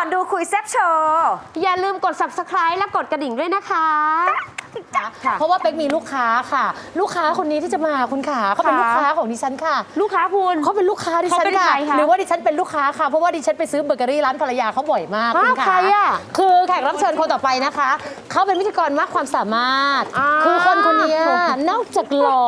ก่อนดูคุยแซบโชว์ อย่าลืมกด subscribe และกดกระดิ่งด้วยนะคะ ค่ะ เพราะว่าเป๊กมีลูกค้าค่ะ ลูกค้าคนนี้ที่จะมาคุณขาเขาเป็นค่ะลูกค้าของดิฉันค่ะ ลูกค้าคุณ เขาเป็นลูกค้าดิฉันเขาเป็นค่ะใครคะหรือว่าดิฉันเป็นลูกค้าค่ะเพราะว่าดิฉันไปซื้อเบเกอรี่ร้านภรรยาเขาบ่อยมากอ้าวณขาใครอะคือแขกรับเชิญคนต่อไปนะคะเขาเป็นพิธีกรมากความสามารถอ้าวคือคนคนนี้นอกจากหล่อ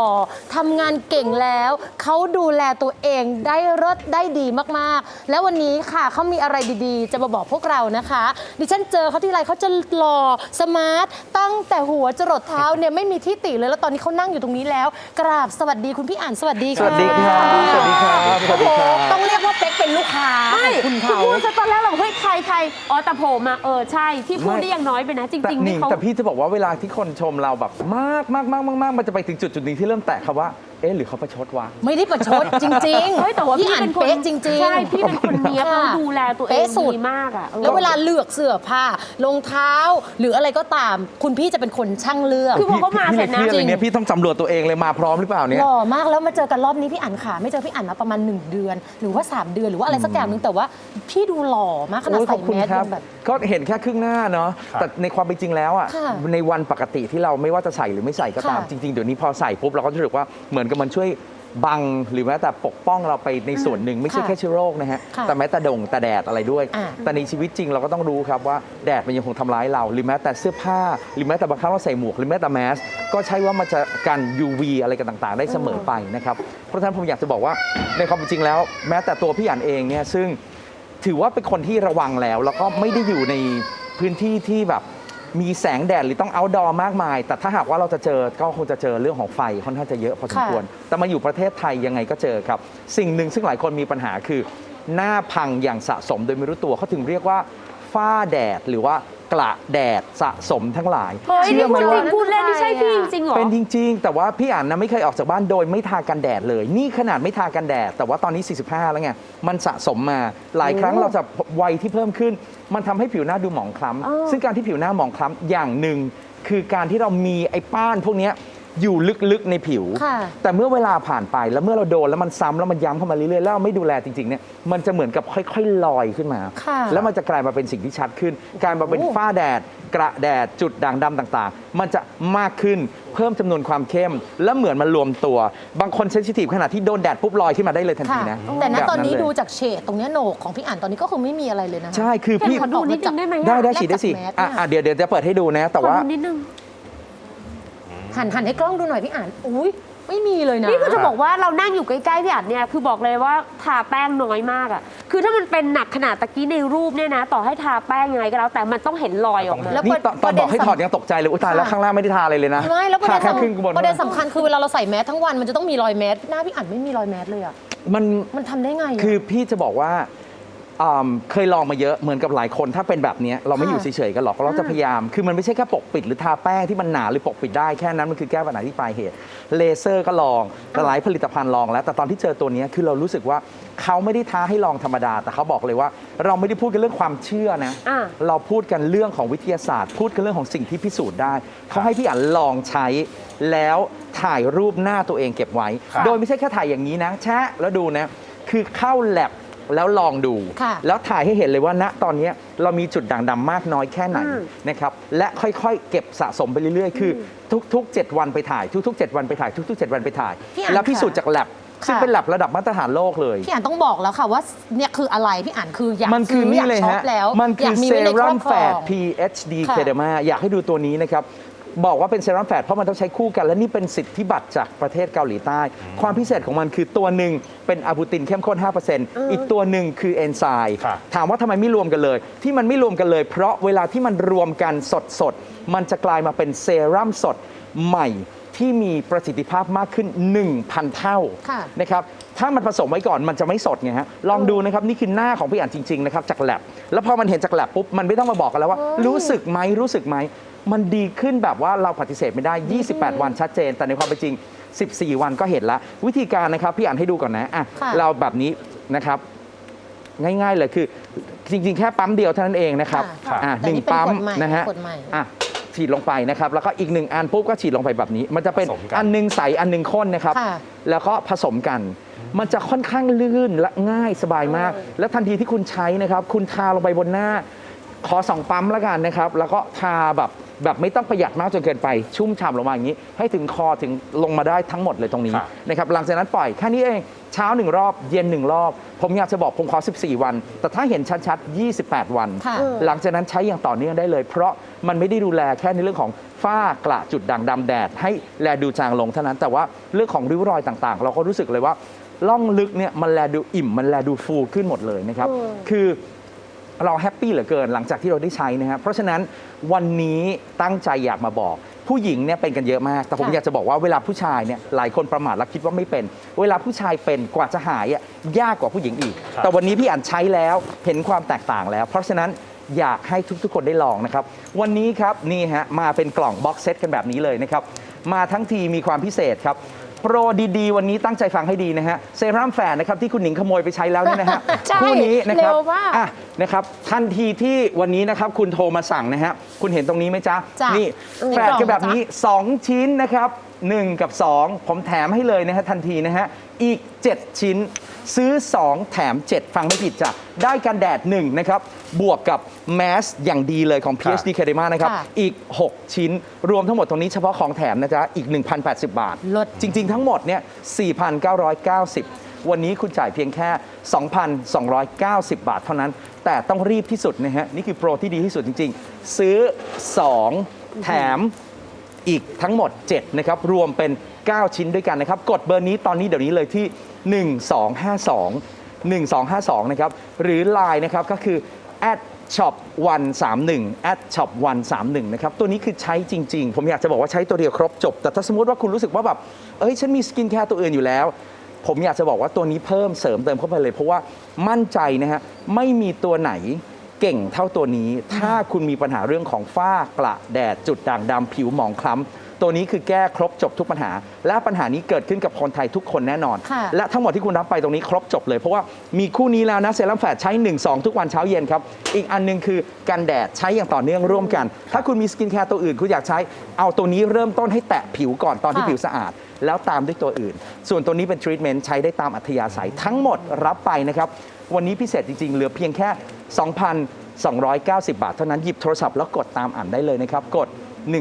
ทำงานเก่งแล้วเขาดูแลตัวเองได้เลิศได้ดีมากๆ แล้ววันนี้ค่ะเขามีอะไรดีๆ จะมาบอกพวกเรานะคะ ดิฉันเจอเขาที่ไรเขาจะหล่อสมาร์ทตั้งแต่หัวจรดเท้าเนี่ยไม่มีที่ติเลยแล้วตอนนี้เขานั่งอยู่ตรงนี้แล้ว กราบสวัสดีคุณพี่อ่านสวัสดีสค่ะวัสดีครับสวัสดีครับสวัสดีครับต้องเรียกว่าเป๊กเป็นลูกค้าไม่ของคุณคือเขาพูดซะตอนแรกเราเฮ้ยใครใครอ๋อแต่โผล่มาเออใช่ที่พูดไม่ได้ยังน้อยไปนะจแต่ริงๆนี่นี่เขาแต่พี่จะบอกว่าเวลาที่คนชมเราแบบมากมากมากมากมากมันจะไปถึงจุดจุดหนึ่งที่เริ่มแตะคำว่า เอ๊ะหรือเขาประชดวะ ไม่ได้ประชดจริงๆเฮ้ยแต่ว่าพี่อ่านเป็นคนเป๊ะจริงๆ ใช่พี่เป็นคนเนี้ยบค่ะเขาดูแลตัวเอเป๊ะงสุด ดีมากอะออ แล้วเวลาเลือกเสื้อผ้ารองเท้า หรืออะไรก็ตาม คุณพี่จะเป็นคนช่างเลือก คือพอเขามาพี่เสร็จนะ พี่เลยเนี่ยพี่ต้องสำรวจตัวเองเลยมาพร้อมหรือเปล่าเนี่ย หล่อมากแล้วมาเจอกันรอบนี้พี่อ่านขาไม่เจอพี่อ่านมาประมาณ 1 เดือน หรือว่า 3 เดือนหรือว่าอะไรสักอย่างหนึงแต่ว่าพี่ดูหล่อมากขนาดโอ้ยขใส่อบคุณแมสครัยับ งแบบ ก็เห็นแค่ครึ่งหน้าเนาะ แต่ในความเป็นจริงแล้วอะ ค่ะในวันปกติที่เราไม่ว่าจะใส่หรือไม่ใส่ก็ตาม ค่ะ จริง ๆ เดี๋ยวนี้พอใส่ปุ๊บเราก็จะรู้สึกว่าเหมือนกับมันช่วยบังหรือแม้แต่ปกป้องเราไปในส่วนหนึ่งไม่ใช่ค่ะแค่เชื้อโรคนะฮะค่ะแต่แม้แต่ดงแต่แดดอะไรด้วย อ่า แต่ในชีวิตจริงเราก็ต้องรู้ครับว่าแดดมันยังคงทำร้ายเรา หรือแม้แต่เสื้อผ้า หรือแม้แต่บางครั้งเราใส่หมวกหรือแม้แต่แมสก็ใช่ว่ามันจะกัน UV อะไรกันต่างๆ ได้เสมอไปนะครับเพราะฉะนั้นผมอยากจะบอกว่าในความเป็นจริงแล้ว แม้แต่ตัวพี่อันเองเนี่ยซึ่ง ถือว่าเป็นคนที่ระวังแล้ว แล้วก็ไม่ได้อยู่ในพื้นที่ที่แบบ มีแสงแดดหรือต้องเอาดอมากมาย แต่ถ้าหากว่าเราจะเจอก็คงจะเจอเรื่องของไฟค่อนข้างจะเยอะพอสมควร แต่มาอยู่ประเทศไทยยังไงก็เจอครับ สิ่งหนึ่งซึ่งหลายคนมีปัญหาคือ หน้าพังอย่างสะสมโดยไม่รู้ตัวเขาถึงเรียกว่าฝ้าแดดหรือว่า กระแดดสะสมทั้งหลาย เฮ้ยเชื่นี่อไหมพูดจว่าริงพูดเล่นนี่ใช่พี่จริงๆเหรอ เป็นจริง ๆ แต่ว่าพี่อ่านนะไม่เคยออกจากบ้านโดยไม่ทากันแดดเลย นี่ขนาดไม่ทากันแดด แต่ว่าตอนนี้ 45 แล้วไง มันสะสมมาหลายครั้งเราจะวัยที่เพิ่มขึ้น มันทำให้ผิวหน้าดูหมองคล้อ๋อำซึ่งการที่ผิวหน้าหมองคล้ำอย่างหนึ่งคือการที่เรามีไอ้ป้านพวกเนี้ย อยู่ลึกๆในผิว ค่ะ แต่เมื่อเวลาผ่านไปแล้วเมื่อเราโดนแล้วมันซ้ำแล้วมันย้ำเข้ามาเรื่อยๆแล้วเราไม่ดูแลจริงๆเนี่ยมันจะเหมือนกับค่อยๆลอยขึ้นมา ค่ะแล้วมันจะกลายมาเป็นสิ่งที่ชัดขึ้น กลายมาเป็นโอ้ ฝ้าแดด กระแดดจุดด่างดำต่างๆ มันจะมากขึ้นเพิ่มจำนวนความเข้ม แล้วเหมือนมันรวมตัว บางคนเซนซิทีฟขนาดที่โดนแดดปุ๊บลอยขึ้นมาได้เลยทันค่ะทีนะแต่ณแบบตอนนี้เลย ดูจากเฉดตรงเนี้ยโหนกของพี่อ่านตอนนี้ก็คือไม่มีอะไรเลยนะคะ ใช่คือพี่ ขอดูนิดนึงได้ไหมอะ ได้ได้ฉีดได้สิ แลกจากแมสอะเนี่ยอะเดี๋ยวเดี๋ยวจะเปิดให้ดูนะ แต่ขอว่าดูนิดนึง หันหันให้กล้องดูหน่อยพี่อ่านอุ้ยไม่มีเลยนะ นี่คือจะบอกว่าเรานั่งอยู่ใกล้ๆพี่อัดเนี่ยคือบอกเลยว่าทาแป้งน้อยมากอะคือถ้ามันเป็นหนักขนาดตะกี้ในรูปเนี่ยนะ ต่อให้ทาแป้งยังไงก็แล้วแต่มันต้องเห็นรอยออกมาแล้วนี่ตอนตอนบอกให้ประเด็นถอดยังตกใจเลยอุ้ยตายแล้วค่ะข้างล่างไม่ได้ทาอะไรเลยนะไม่แล้วประทาเด็นแค่สำครึ่งบนประเด็นสำคัญคือเวลาเราใส่แมสทั้งวันมันจะต้องมีรอยแมสหน้าพี่อ่านไม่มีรอยแมสเลยอะมันมันทำได้ไงะคือพี่จะบอกว่า อ่าเคยลองมาเยอะเหมือนกับหลายคนถ้าเป็นแบบเนี้ยเราไม่ค่ะอยู่เฉยๆกันหรอกเราจะพยายามคือมันไม่ใช่แค่ปกปิดหรือทาแป้งที่มันหนาหรือปกปิดได้แค่นั้นมันคือแก้ปัญหาที่ปลายเหตุเลเซอร์ก็ลองแต่หลายผลิตภัณฑ์ลองแล้ว แต่ตอนที่เจอตัวเนี้ยคือเรารู้สึกว่าเขาไม่ได้ท้าให้ลองธรรมดา แต่เขาบอกเลยว่า เราไม่ได้พูดกันเรื่องความเชื่อนะ อ่า เราพูดกันเรื่องของวิทยาศาสตร์ พูดกันเรื่องของสิ่งที่พิสูจน์ได้ เขาให้พี่อันลองใช้ แล้วถ่ายรูปหน้าตัวเองเก็บไว้ ครับ โดยไม่ใช่แค่ถ่ายอย่างนี้นะ แชะแล้วดูนะ คือเข้าแลบ แล้วลองดู ค่ะแล้วถ่ายให้เห็นเลยว่าณตอนนี้เรามีจุดด่างดำมากน้อยแค่ไหนอืม นะครับและค่อยๆ เก็บสะสมไปเรื่อยๆ คือทุกๆ 7 วันไปถ่าย ทุกๆ 7 วันไปถ่ายทุกๆ 7 วันไปถ่าย พี่อันแล้วพิสูจน์ค่ะจากแลบซึ่งค่ะเป็นแลบระดับมาตรฐานโลกเลย พี่อ่านต้องบอกแล้วค่ะว่าเนี่ยคืออะไรพี่อ่านคืออยากมันคือซื้นี่อยากเลยช็อฮะปแล้วมันอคืยาอกมีเซไว้ในครอรั่บมครแฝอด ง PhD ค่ะ เคเดมาอยากให้ดูตัวนี้นะครับ บอกว่าเป็นเซรั่มแฝดเพราะมันต้องใช้คู่กัน และนี่เป็นสิทธิบัตรจากประเทศเกาหลีใต้ ความพิเศษของมันคือตัวหนึ่งเป็นอะบูตินเข้มข้น 5%อีกตัวหนึ่งคือเอนไซม์ครับ ถามว่าทำไมไม่รวมกันเลย ที่มันไม่รวมกันเลย เพราะเวลาที่มันรวมกันสดๆ มันจะกลายมาเป็นเซรั่มสดใหม่ ที่มีประสิทธิภาพมากขึ้น 1,000 เท่าค่ะนะครับถ้ามันผสมไว้ก่อนมันจะไม่สดไงฮะลองดูนะครับนี่คือหน้าของพี่อ่านจริงๆนะครับจากแลบแล้วพอมันเห็นจากแลบปุ๊บมันไม่ต้องมาบอกกันแล้วว่า รู้สึกไหมรู้สึกไหมมันดีขึ้นแบบว่าเราปฏิเสธไม่ได้ 28 วันชัดเจน แต่ในความเป็นจริง 14 วันก็เห็นละวิธีการนะครับพี่อ่านให้ดูก่อนนะอะค่ะ เราแบบนี้นะครับ ง่ายๆเลยคือจริงๆ แค่ปั๊มเดียวเท่านั้นเองนะครับค่ะ อะแต่หนึ่งนี่เป็นปั๊มขวดใหม่นะฮะขวดใหม่ อะ ฉีดลงไปนะครับแล้วก็อีกหนึ่งอันปุ๊บก็ฉีดลงไปแบบนี้ มันจะเป็นผสมกัน อันหนึงใสอันหนึงข้นนะครับ ค่ะ แล้วก็ผสมกัน มันจะค่อนข้างลื่นและง่ายสบายมาก และทันทีที่คุณใช้นะครับ คุณทาลงไปบนหน้า ขอสองปั๊มแล้วกันนะครับ แล้วก็ทาแบบ แบบไม่ต้องประหยัดมากจนเกินไปชุ่มฉ่ำลงมาอย่างนี้ ให้ถึงคอถึงลงมาได้ทั้งหมดเลยตรงนี้ครับนะครับหลังจากนั้นปล่อยแค่นี้เองเช้าหนึ่งรอบเย็นหนึ่งรอบ ผมอยากจะบอกผมขอ 14 วัน แต่ถ้าเห็นชัดๆ 28 วันค่ะหลังจากนั้นใช้อย่างต่อเนื่องได้เลย เพราะมันไม่ได้ดูแลแค่ในเรื่องของฝ้ากระจุดด่างดำแดด ให้แลดูจางลงเท่านั้นแต่ว่าเรื่องของริ้วรอยต่างๆ เราก็รู้สึกเลยว่าล่องลึกเนี่ยมันแลดูอิ่มมันแลดูฟูขึ้นหมดเลยนะครับคือ เราแฮปปี้เหลือเกินหลังจากที่เราได้ใช้นะครับเพราะฉะนั้นวันนี้ตั้งใจอยากมาบอก ผู้หญิงเนี่ยเป็นกันเยอะมาก แต่ผมค่ะ อยากจะบอกว่าเวลาผู้ชายเนี่ยหลายคนประมาทและคิดว่าไม่เป็น เวลาผู้ชายเป็นกว่าจะหายอะยากกว่าผู้หญิงอีก ครับ แต่วันนี้พี่อ่านใช้แล้วเห็นความแตกต่างแล้ว เพราะฉะนั้นอยากให้ทุกๆ คนได้ลองนะครับ วันนี้ครับนี่ฮะมาเป็นกล่องบ็อกเซตกันแบบนี้เลยนะครับ มาทั้งทีมีความพิเศษครับ โปรดีๆ วันนี้ตั้งใจฟังให้ดีนะฮะเซรั่มแฝดนะครับที่คุณหนิงขโมยไปใช้แล้วเนี่ยนะฮะใช่คู่นี้นะครับเร็วมากอะนะครับทันทีที่วันนี้นะครับคุณโทรมาสั่งนะฮะคุณเห็นตรงนี้ไหมจ๊ะจ้ะนี่ในแฝดกล่องกันแบบนะจ๊ะนี้ 2 ชิ้นนะครับ 1 กับ 2 ผมแถมให้เลยนะฮะทันทีนะฮะ อีก 7 ชิ้น ซื้อ 2 แถม 7 ฟังไม่ผิดจ้ะ ได้กันแดด 1 นะครับ บวกกับแมสอย่างดีเลยของครับ PhD c a d e m a นะครับ ค่ะ อีก 6 ชิ้น รวมทั้งหมดตรงนี้เฉพาะของแถมนะจ๊ะ อีก 1,080 บาท ลด จริง ๆ ทั้งหมดเนี่ย 4,990 วันนี้คุณจ่ายเพียงแค่ 2,290 บาทเท่านั้น แต่ต้องรีบที่สุดนะฮะ นี่คือโปรที่ดีที่สุดจริง ๆ ซื้อ 2 แถมอีกทั้งหมด 7 นะครับ รวมเป็น 9 ชิ้นด้วยกันนะครับ กดเบอร์นี้ตอนนี้เดี๋ยวนี้เลยที่ 1252 1252 นะครับ หรือ Line นะครับก็คือ at shop 131 at shop 131 นะครับ ตัวนี้คือใช้จริง ๆ ผมอยากจะบอกว่าใช้ตัวเดียวครบจบ แต่ถ้าสมมติว่าคุณรู้สึกว่าแบบ เอ้ย ฉันมีสกินแคร์ตัวอื่นอยู่แล้ว ผมอยากจะบอกว่าตัวนี้เพิ่มเสริมเติมเข้าไปเลย เพราะว่ามั่นใจนะฮะ ไม่มีตัวไหนเก่งเท่าตัวนี้ ถ้าคุณมีปัญหาเรื่องของฝ้ากระแดดจุดด่างดำผิวหมองคล้ำ ตัวนี้คือแก้ครบจบทุกปัญหา และปัญหานี้เกิดขึ้นกับคนไทยทุกคนแน่นอน ค่ะและทั้งหมดที่คุณรับไปตรงนี้ครบจบเลย เพราะว่ามีคู่นี้แล้วนะเซรั่มแฟตใช้ 1 2 ทุกวันเช้าเย็นครับ อีกอันหนึงคือกันแดดใช้อย่างต่อเนื่องร่วมกัน ถ้าคุณมีสกินแคร์ตัวอื่นคุณอยากใช้เอาตัวนี้เริ่มต้นให้แตะผิวก่อนตอนที่ค่ะ ผิวสะอาด แล้วตามด้วยตัวอื่น ส่วนตัวนี้เป็นทรีทเมนต์ใช้ได้ตามอัธยาศัยทั้งหมดรับไปนะครับ วันนี้พิเศษจริง ๆ เหลือเพียงแค่ 2,290 บาท เท่านั้นหยิบโทรศัพท์แล้วกดตามอ่านได้เลยนะครับ กด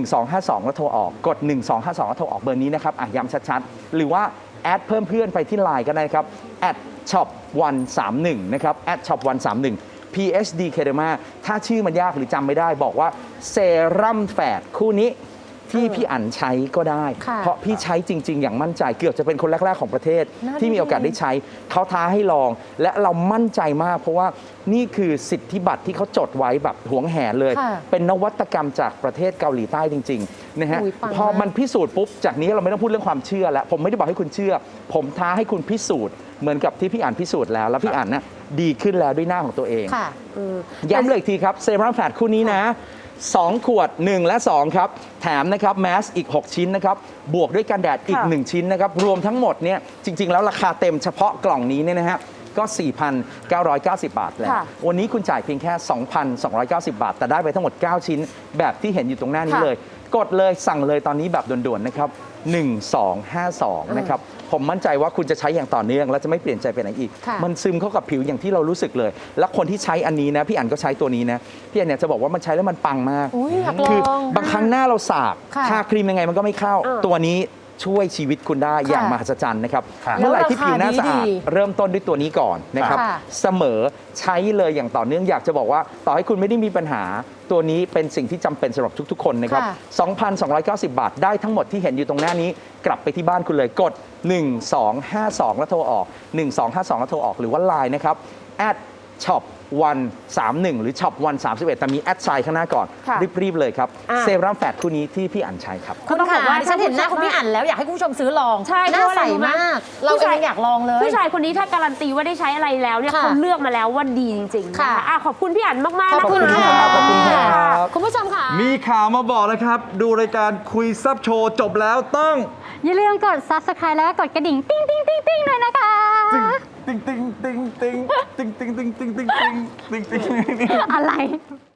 1252 แล้วโทรออก กด 1252 แล้วโทรออกเบอร์นี้นะครับอะย้ำชัดๆ หรือว่า แอดเพิ่มเพื่อนไปที่ไลน์ก็ได้ครับ at shop 131 นะครับ at shop 131 PhD c a d e m a ถ้าชื่อมันยากหรือจำไม่ได้บอกว่าเซรั่มแฝดคู่นี้ ที่พี่อั๋นใช้ก็ได้ ค่ะเพราะพี่ใช้จริง ๆ อย่างมั่นใจเกือบจะเป็นคนแรก ๆ ของประเทศ น่าที่มีโอกาสได้ใช้เขาท้าให้ลอง และเรามั่นใจมาก เพราะว่านี่คือสิทธิบัตรที่เขาจดไว้แบบหวงแหนเลย ค่ะเป็นนวัตกรรมจากประเทศเกาหลีใต้จริงๆนะฮะอุ๊ยปังพอมากมันพิสูจน์ปุ๊บจากนี้เราไม่ต้องพูดเรื่องความเชื่อแล้วผมไม่ได้บอกให้คุณเชื่อ ผมท้าให้คุณพิสูจน์เหมือนกับที่พี่อ่านพิสูจน์แล้วแล้วพี่อ่านนะดีขึ้นแล้วด้วยหน้าของตัวเอง ค่ะย้ำเลยอีกทีครับเซรั่มแฟตคู่นี้นะ 2 ขวด 1 และ 2 ครับ แถมนะครับแมสอีก 6 ชิ้นนะครับ บวกด้วยกันแดดอีก ค่ะ 1 ชิ้นนะครับ รวมทั้งหมดเนี่ยจริง ๆ แล้วราคาเต็มเฉพาะกล่องนี้เนี่ยนะฮะก็ 4,990 บาทแล้ว ค่ะ วันนี้คุณจ่ายเพียงแค่ 2,290 บาท แต่ได้ไปทั้งหมด 9 ชิ้น แบบที่เห็นอยู่ตรงหน้านี้ค่ะเลย กดเลยสั่งเลยตอนนี้แบบด่วนๆนะครับ 1252 นะครับ ผมมั่นใจว่าคุณจะใช้อย่างต่อเนื่อง และจะไม่เปลี่ยนใจไปไหนอีก ค่ะ มันซึมเข้ากับผิวอย่างที่เรารู้สึกเลย แล้วคนที่ใช้อันนี้นะ พี่อันก็ใช้ตัวนี้นะ พี่อันเนี่ยจะบอกว่ามันใช้แล้วมันปังมาก อุ๊ยอยากคืลอง บางครั้งหน้าเราสากค่ะทาครีมยังไงมันก็ไม่เข้าเออตัวนี้ช่วยชีวิตคุณได้อย่างค่ะมหัศจรรย์นะครับ ค่ะ เมื่อไหร่ที่ผิวหน้าสะอาด แล้วราคาดีเริ่มต้นด้วยตัวนี้ก่อนนะครับ ค่ะ เสมอใช้เลยอย่างต่อเนื่องอยากจะบอกว่า ต่อให้คุณไม่ได้มีปัญหา ตัวนี้เป็นสิ่งที่จำเป็นสำหรับทุก ๆ คนนะครับ ค่ะ 2,290 บาท ได้ทั้งหมดที่เห็นอยู่ตรงหน้านี้ กลับไปที่บ้านคุณเลยกด 1252 แล้วโทรออก 1252 แล้วโทรออกหรือว่า Line นะครับ at shop 131 หรือ shop 131 แต่มีแอดไซน์ข้างหน้าก่อน ค่ะรีบ ๆ เลยครับ อะ เซรั่มแฟตคู่นี้ที่พี่อันใช้ครับ คุณต้องบค่ะอกว่าดิฉันเห็นหน้าถ้าผู้คุณพี่ชายอ่านแล้วอยากให้คุณผู้ชมซื้อลองใช่หน้าเพราะอะไรใสรู้ไหมมาก เราผู้เอชาย งอยากลองเลย ผู้ชายคนนี้ถ้าการันตีว่าได้ใช้อะไรแล้วเนี่ยค่ะเขาเลือกมาแล้วว่าดีจริงๆนค่ะอะขอบคุณพี่อั๋นมากๆขอบนะคุณคะค่ะ ขอบคุณครับ คุณผู้ชมค่ะ มีข่าวมาบอกนะครับ ดูรายการคุยแซับโชว์จบแล้วต้อง อย่าลืมกด subscribe แล้วก็กดกระดิ่ง ติ้งติ้งติ้งติ้งเลยนะคะติ๊ง ติ๊งติ๊งติ๊งติ๊งติ๊งติ๊งติ๊งติ๊งติ๊งติ๊งติ๊งติ๊ง อะไร